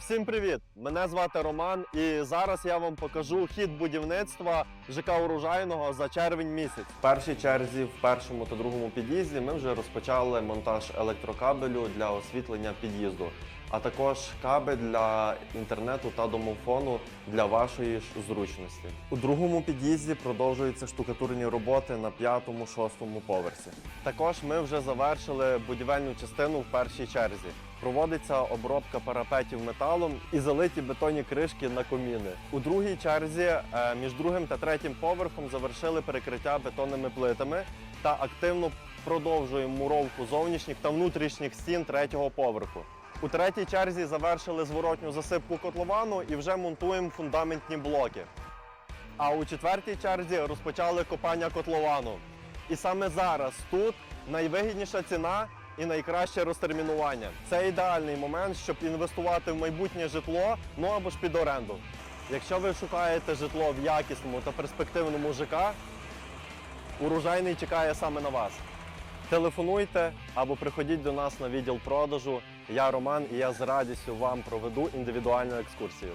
Всім привіт! Мене звати Роман, і зараз я вам покажу хід будівництва ЖК урожайного за червень місяць. В першій черзі, в першому та другому під'їзді, ми вже розпочали монтаж електрокабелю для освітлення під'їзду, а також кабель для інтернету та домофону для вашої ж зручності. У другому під'їзді продовжуються штукатурні роботи на п'ятому, шостому поверсі. Також ми вже завершили будівельну частину в першій черзі. Проводиться обробка парапетів металом і залиті бетонні кришки на коміни. У другій черзі е, між другим та третім поверхом завершили перекриття бетонними плитами та активно продовжуємо муровку зовнішніх та внутрішніх стін третього поверху. У третій черзі завершили зворотню засипку котловану і вже монтуємо фундаментні блоки. А у четвертій черзі розпочали копання котловану. І саме зараз тут найвигідніша ціна і найкраще розтермінування. Це ідеальний момент, щоб інвестувати в майбутнє житло, ну або ж під оренду. Якщо ви шукаєте житло в якісному та перспективному ЖК, урожайний чекає саме на вас. Телефонуйте або приходіть до нас на відділ продажу. Я Роман і я з радістю вам проведу індивідуальну екскурсію.